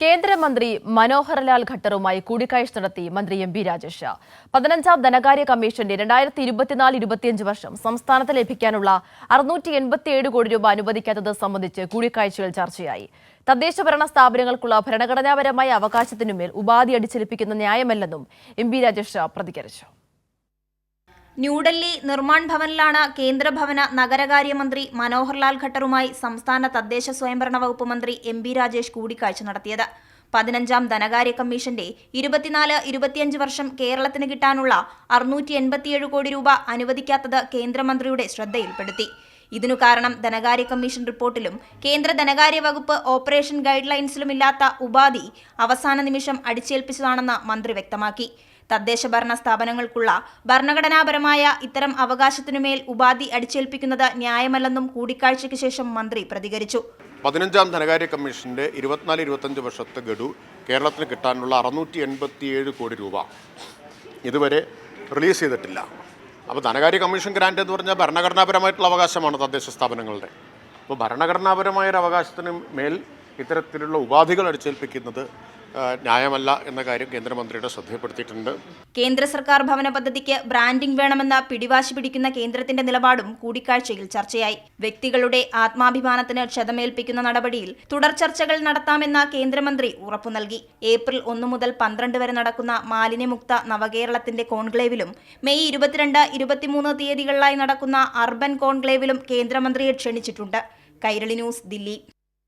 കേന്ദ്രമന്ത്രി മനോഹർലാൽ ഖട്ടറുമായി കൂടിക്കാഴ്ച നടത്തി മന്ത്രി എം ബി രാജേഷ്. പതിനഞ്ചാം ധനകാര്യ കമ്മീഷന്റെ രണ്ടായിരത്തി ഇരുപത്തിനാല് ഇരുപത്തിയഞ്ച് വർഷം സംസ്ഥാനത്ത് ലഭിക്കാനുള്ള അറുന്നൂറ്റി എൺപത്തിയേഴ് കോടി രൂപ അനുവദിക്കാത്തത് സംബന്ധിച്ച് കൂടിക്കാഴ്ചകൾ ചർച്ചയായി. തദ്ദേശ ഭരണ സ്ഥാപനങ്ങൾക്കുള്ള ഭരണഘടനാപരമായ അവകാശത്തിനുമേൽ ഉപാധി അടിച്ചേൽപ്പിക്കുന്ന ന്യായമല്ലെന്നും എം ബി രാജേഷ് പ്രതികരിച്ചു. ന്യൂഡൽഹി നിർമ്മാൺ ഭവനിലാണ് കേന്ദ്രഭവന നഗരകാര്യമന്ത്രി മനോഹർലാൽ ഖട്ടറുമായി സംസ്ഥാന തദ്ദേശ സ്വയംഭരണ വകുപ്പ് മന്ത്രി എം ബി രാജേഷ് കൂടിക്കാഴ്ച നടത്തിയത്. പതിനഞ്ചാം ധനകാര്യ കമ്മീഷന്റെ ഇരുപത്തിനാല് ഇരുപത്തിയഞ്ച് വർഷം കേരളത്തിന് കിട്ടാനുള്ള അറുന്നൂറ്റി എൺപത്തിയേഴ് കോടി രൂപ അനുവദിക്കാത്തത് കേന്ദ്രമന്ത്രിയുടെ ശ്രദ്ധയിൽപ്പെടുത്തി. ഇതിനു കാരണം ധനകാര്യ കമ്മീഷൻ റിപ്പോർട്ടിലും കേന്ദ്ര ധനകാര്യ വകുപ്പ് ഓപ്പറേഷൻ ഗൈഡ് ലൈൻസിലുമില്ലാത്ത ഉപാധി അവസാന നിമിഷം അടിച്ചേൽപ്പിച്ചതാണെന്ന് മന്ത്രി വ്യക്തമാക്കി. തദ്ദേശ ഭരണ സ്ഥാപനങ്ങൾക്കുള്ള ഭരണഘടനാപരമായ ഇത്തരം അവകാശത്തിനുമേൽ ഉപാധി അടിച്ചേൽപ്പിക്കുന്നത് ന്യായമല്ലെന്നും കൂടിക്കാഴ്ചയ്ക്ക് ശേഷം മന്ത്രി പ്രതികരിച്ചു. പതിനഞ്ചാം ധനകാര്യ കമ്മീഷന്റെ ഇരുപത്തിനാല് ഇരുപത്തഞ്ച് വർഷത്തെ ഗഡു കേരളത്തിന് കിട്ടാനുള്ള അറുന്നൂറ്റി എൺപത്തിയേഴ് കോടി രൂപ ഇതുവരെ റിലീസ് ചെയ്തിട്ടില്ല. അപ്പോൾ ധനകാര്യ കമ്മീഷൻ ഗ്രാൻഡ് എന്ന് പറഞ്ഞാൽ ഭരണഘടനാപരമായിട്ടുള്ള അവകാശമാണ് തദ്ദേശ സ്ഥാപനങ്ങളുടെ. അപ്പോൾ ഭരണഘടനാപരമായ ഒരു അവകാശത്തിന് മേൽ ഇത്തരത്തിലുള്ള ഉപാധികൾ അടിച്ചേൽപ്പിക്കുന്നത് ന്യായമല്ല എന്ന കാര്യം കേന്ദ്രമന്ത്രിയുടെ ശ്രദ്ധയപ്പെടുത്തിയിട്ടുണ്ട് കേന്ദ്ര സർക്കാർ ഭവന പദ്ധതിക്ക് ബ്രാൻഡിംഗ് വേണമെന്ന പിടിവാശി പിടിക്കുന്ന കേന്ദ്രത്തിന്റെ നിലപാടും കൂടിക്കാഴ്ചയിൽ ചർച്ചയായി. വ്യക്തികളുടെ ആത്മാഭിമാനത്തിന് ക്ഷതമേൽപ്പിക്കുന്ന നടപടിയിൽ തുടർ ചർച്ചകൾ നടത്താമെന്ന കേന്ദ്രമന്ത്രി ഉറപ്പു നൽകി. ഏപ്രിൽ ഒന്ന് മുതൽ പന്ത്രണ്ട് വരെ നടക്കുന്ന മാലിന്യമുക്ത നവകേരളത്തിന്റെ കോൺക്ലേവിലും മെയ് ഇരുപത്തിരണ്ട് ഇരുപത്തിമൂന്ന് തീയതികളിലായി നടക്കുന്ന അർബൻ കോൺക്ലേവിലും കേന്ദ്രമന്ത്രിയെ ക്ഷണിച്ചിട്ടുണ്ട്. കൈരളി ന്യൂസ് ദില്ലി.